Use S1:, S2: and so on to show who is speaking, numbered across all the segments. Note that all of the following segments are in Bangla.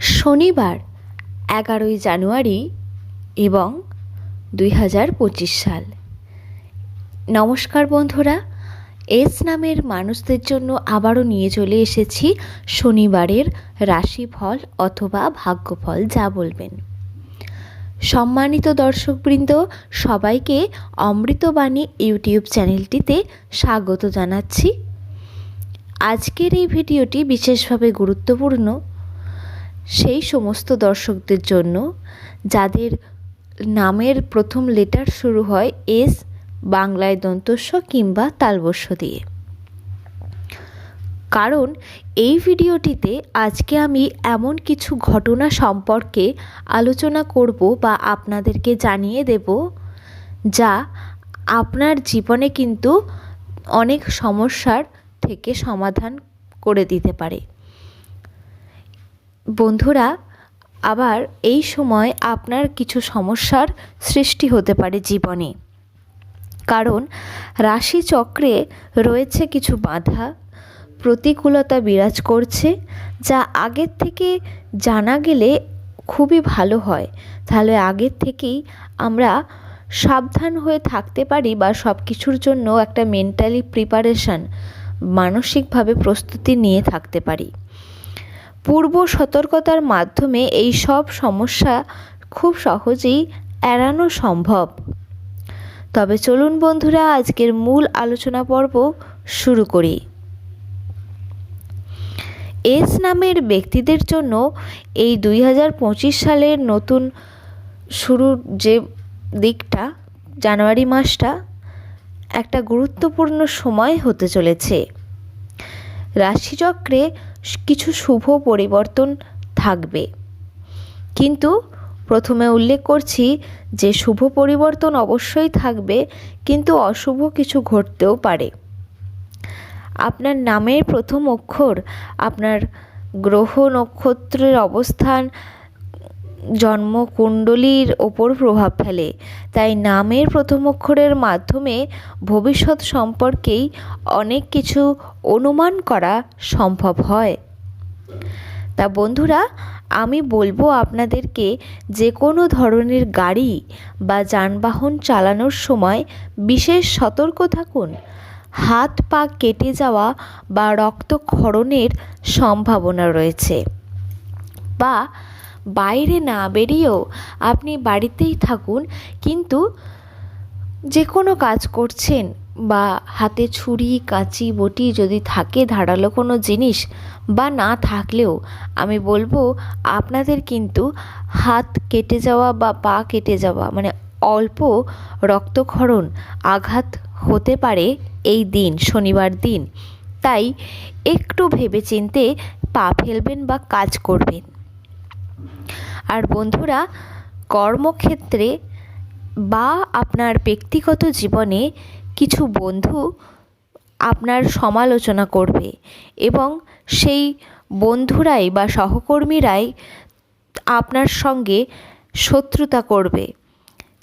S1: শনিবার, এগারোই জানুয়ারি এবং দুই হাজার পঁচিশ সাল। নমস্কার বন্ধুরা, এস নামের মানুষদের জন্য আবারও নিয়ে চলে এসেছি শনিবারের রাশিফল অথবা ভাগ্যফল যা বলবেন। সম্মানিত দর্শকবৃন্দ, সবাইকে অমৃতবাণী ইউটিউব চ্যানেলটিতে স্বাগত জানাচ্ছি। আজকের এই ভিডিওটি বিশেষভাবে গুরুত্বপূর্ণ সেই সমস্ত দর্শকদের জন্য যাদের নামের প্রথম লেটার শুরু হয় এস বাংলায় দন্তস্ব কিংবা তালবস্য দিয়ে। কারণ এই ভিডিওটিতে আজকে আমি এমন কিছু ঘটনা সম্পর্কে আলোচনা করব বা আপনাদেরকে জানিয়ে দেব যা আপনার জীবনে কিন্তু অনেক সমস্যার থেকে সমাধান করে দিতে পারে। বন্ধুরা, আবার এই সময় আপনার কিছু সমস্যার সৃষ্টি হতে পারে জীবনে। কারণ, রাশিচক্রে রয়েছে কিছু বাধা, প্রতিকূলতা বিরাজ করছে, যা আগের থেকে জানা গেলে খুবই ভালো হয়। তাহলে আগের থেকেই আমরা সাবধান হয়ে থাকতে পারি বা সব কিছুর জন্য একটা মেন্টালি প্রিপারেশান মানসিকভাবে প্রস্তুতি নিয়ে থাকতে পারি। পূর্ব সতর্কতার মাধ্যমে এই সব সমস্যা খুব সহজেই এড়ানো সম্ভব। তবে চলুন বন্ধুরা, আজকের মূল আলোচনা পর্ব শুরু করি। এস নামের ব্যক্তিদের জন্য এই দুই হাজার পঁচিশ সালের নতুন শুরুর যে দিকটা, জানুয়ারি মাসটা, একটা গুরুত্বপূর্ণ সময় হতে চলেছে। রাশিচক্রে কিছু শুভ পরিবর্তন থাকবে। কিন্তু প্রথমে উল্লেখ করছি যে শুভ পরিবর্তন অবশ্যই থাকবে, কিন্তু অশুভ কিছু ঘটতেও পারে। আপনার নামের প্রথম অক্ষর, আপনার গ্রহ নক্ষত্রের অবস্থান জন্মকুণ্ডলীর ওপর প্রভাব ফেলে। তাই নামের প্রথম অক্ষরের মাধ্যমে ভবিষ্যৎ সম্পর্কেই অনেক কিছু অনুমান করা সম্ভব হয়। তা বন্ধুরা, আমি বলব আপনাদেরকে যে কোনো ধরনের গাড়ি বা যানবাহন চালানোর সময় বিশেষ সতর্ক থাকুন। হাত পা কেটে যাওয়া বা রক্তক্ষরণের সম্ভাবনা রয়েছে। বা বাইরে না বেরিয়েও আপনি বাড়িতেই থাকুন, কিন্তু যে কোনো কাজ করছেন বা হাতে ছুরি, কাঁচি, বটি যদি থাকে ধারালো কোনো জিনিস বা না থাকলেও, আমি বলব আপনাদের কিন্তু হাত কেটে যাওয়া বা পা কেটে যাওয়া মানে অল্প রক্তক্ষরণ আঘাত হতে পারে এই দিন, শনিবার দিন। তাই একটু ভেবেচিন্তে পা ফেলবেন বা কাজ করবেন। আর বন্ধুরা, কর্মক্ষেত্রে বা আপনার ব্যক্তিগত জীবনে কিছু বন্ধু আপনার সমালোচনা করবে এবং সেই বন্ধুরাই বা সহকর্মীরাই আপনার সঙ্গে শত্রুতা করবে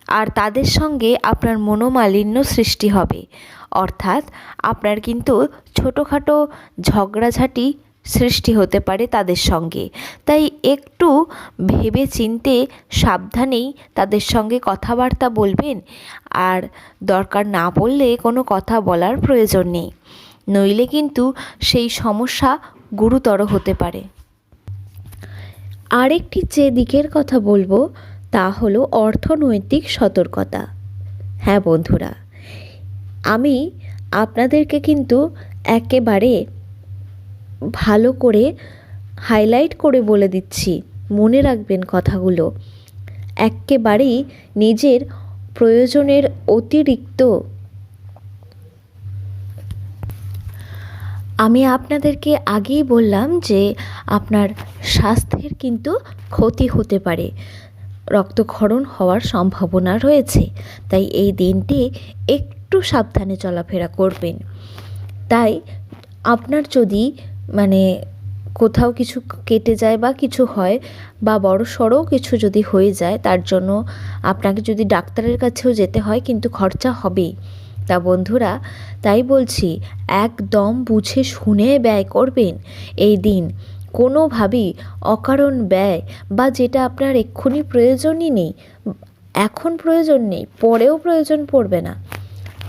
S1: আর তাদের সঙ্গে আপনার মনোমালিন্য সৃষ্টি হবে। অর্থাৎ আপনার কিন্তু ছোটোখাটো ঝগড়াঝাটি সৃষ্টি হতে পারে তাদের সঙ্গে। তাই একটু ভেবে চিনতে সাবধানেই তাদের সঙ্গে কথাবার্তা বলবেন আর দরকার না পড়লে কোনো কথা বলার প্রয়োজন নেই। নইলে কিন্তু সেই সমস্যা গুরুতর হতে পারে। আরেকটি যে দিকের কথা বলব, তা হলো অর্থনৈতিক সতর্কতা। হ্যাঁ বন্ধুরা, আমি আপনাদেরকে কিন্তু একেবারে ভালো করে হাইলাইট করে বলে দিচ্ছি। মনে রাখবেন কথাগুলো। একেবারেই নিজের প্রয়োজনের অতিরিক্ত। আমি আপনাদেরকে আগেই বললাম যে, আপনার স্বাস্থ্যের কিন্তু ক্ষতি হতে পারে। রক্তক্ষরণ হওয়ার সম্ভাবনা রয়েছে। তাই এই দিনটি একটু সাবধানে চলাফেরা করবেন। তাই আপনার যদি মানে কোথাও কিছু কেটে যায় বা কিছু হয় বা বড় সড়ো কিছু যদি হয়ে যায়, তার জন্য আপনাকে যদি ডাক্তারের কাছেও যেতে হয় কিন্তু খরচা হবেই। তা বন্ধুরা, তাই বলছি, একদম বুঝে শুনে ব্যয় করবেন এই দিন। কোনোভাবেই অকারণ ব্যয় বা যেটা আপনার এক্ষুনি প্রয়োজনই নেই, এখন প্রয়োজন নেই, পরেও প্রয়োজন পড়বে না।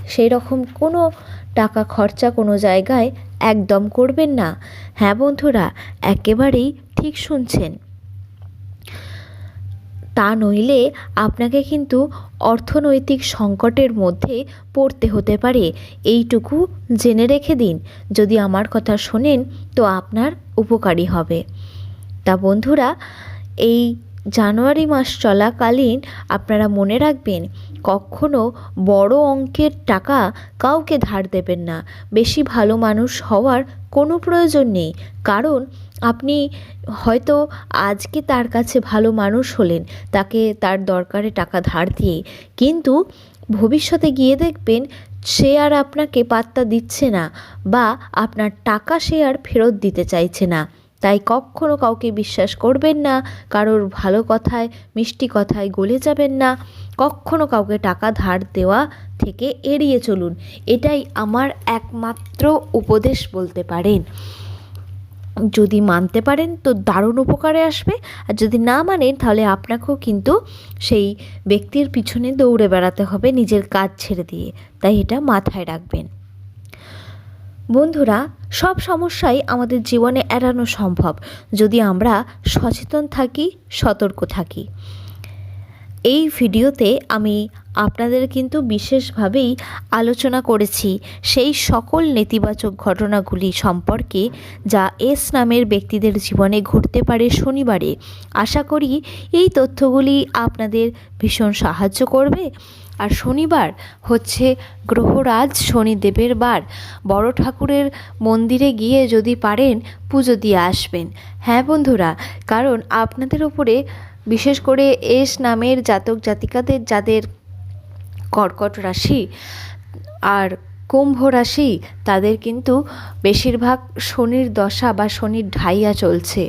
S1: সেই রকম কোনো টাকা খরচা কোনো জায়গায় একদম করবেন না। হ্যাঁ বন্ধুরা, একেবারেই ঠিক শুনছেন। তা নইলে আপনাকে কিন্তু অর্থনৈতিক সংকটের মধ্যে পড়তে হতে পারে। এইটুকু জেনে রেখে দিন। যদি আমার কথা শোনেন, তো আপনার উপকারী হবে। তা বন্ধুরা, এই জানুয়ারি মাস চলাকালীন আপনারা মনে রাখবেন কখনো বড় অঙ্কের টাকা কাউকে ধার দেবেন না। বেশি ভালো মানুষ হওয়ার কোনো প্রয়োজন নেই। কারণ আপনি হয়তো আজকে তার কাছে ভালো মানুষ হলেন, তাকে তার দরকারে টাকা ধার দিয়ে। কিন্তু ভবিষ্যতে গিয়ে দেখবেন সে আর আপনাকে পাত্তা দিচ্ছে না বা আপনার টাকা সে আর ফেরত দিতে চাইছে না। তাই কখনো কাউকে বিশ্বাস করবেন না, কারোর ভালো কথায়, মিষ্টি কথায় গলে যাবেন না। কখনো কাউকে টাকা ধার দেওয়া থেকে এড়িয়ে চলুন। এটাই আমার একমাত্র উপদেশ বলতে পারেন। যদি মানতে পারেন তো দারুণ উপকারে আসবে। আর যদি না মানেন তাহলে আপনাকেও কিন্তু সেই ব্যক্তির পিছনে দৌড়ে বেড়াতে হবে নিজের কাজ ছেড়ে দিয়ে। তাই এটা মাথায় রাখবেন। বন্ধুরা, সব সমস্যাই আমাদের জীবনে এড়ানো সম্ভব। যদি আমরা সচেতন থাকি, সতর্ক থাকি। এই ভিডিওতে আমি আপনাদের কিন্তু বিশেষভাবেই আলোচনা করেছি সেই সকল নেতিবাচক ঘটনাগুলি সম্পর্কে যা এস নামের ব্যক্তিদের জীবনে ঘটতে পারে শনিবারে। আশা করি এই তথ্যগুলি আপনাদের ভীষণ সাহায্য করবে। আর শনিবার হচ্ছে গ্রহরাজ শনিদেবের বার। বড় ঠাকুরের মন্দিরে গিয়ে যদি পারেন পুজো দিয়ে আসবেন। হ্যাঁ বন্ধুরা, কারণ আপনাদের ওপরে বিশেষ করে এস নামের জাতক জাতিকাদের যাদের কর্কট রাশি আর কুম্ভ রাশি, তাদের কিন্তু বেশিরভাগ শনির দশা বা শনির ঢাইয়া চলছে।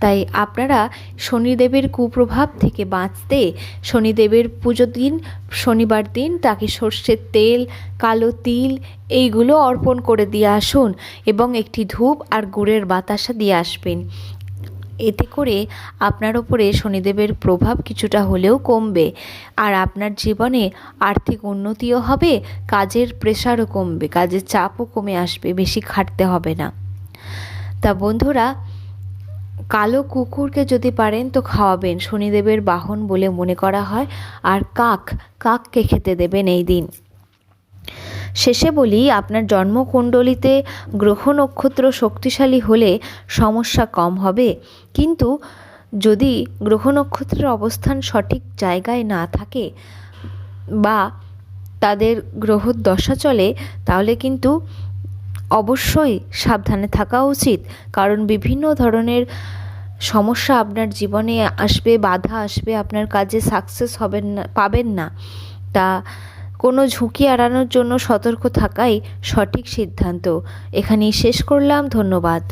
S1: তাই আপনারা শনিদেবের কুপ্রভাব থেকে বাঁচতে শনিদেবের পুজো দিন, শনিবার দিন তাকে সর্ষের তেল, কালো তিল এইগুলো অর্পণ করে দিয়ে আসুন এবং একটি ধূপ আর গুড়ের বাতাসা দিয়ে আসবেন। এতে করে আপনার ওপরে শনিদেবের প্রভাব কিছুটা হলেও কমবে আর আপনার জীবনে আর্থিক উন্নতিও হবে, কাজের প্রেশারও কমবে, কাজের চাপও কমে আসবে, বেশি খাটতে হবে না। তা বন্ধুরা, কালো কুকুরকে যদি পারেন তো খাওয়াবেন, শনিদেবের বাহন বলে মনে করা হয়, আর কাক, কাককে খেতে দেবেন এই দিন। শেষে বলি, আপনার জন্মকুণ্ডলিতে গ্রহ নক্ষত্র শক্তিশালী হলে সমস্যা কম হবে। কিন্তু যদি গ্রহ নক্ষত্রের অবস্থান সঠিক জায়গায় না থাকে বা তাদের গ্রহ দশা চলে, তাহলে কিন্তু অবশ্যই সাবধানে থাকা উচিত। কারণ বিভিন্ন ধরনের সমস্যা আপনার জীবনে আসবে, বাধা আসবে, আপনার কাজে সাকসেস হবেন না, পাবেন না। তা কোনো ঝুঁকি এড়ানোর জন্য সতর্ক থাকাই সঠিক সিদ্ধান্ত। এখানেই শেষ করলাম ধন্যবাদ।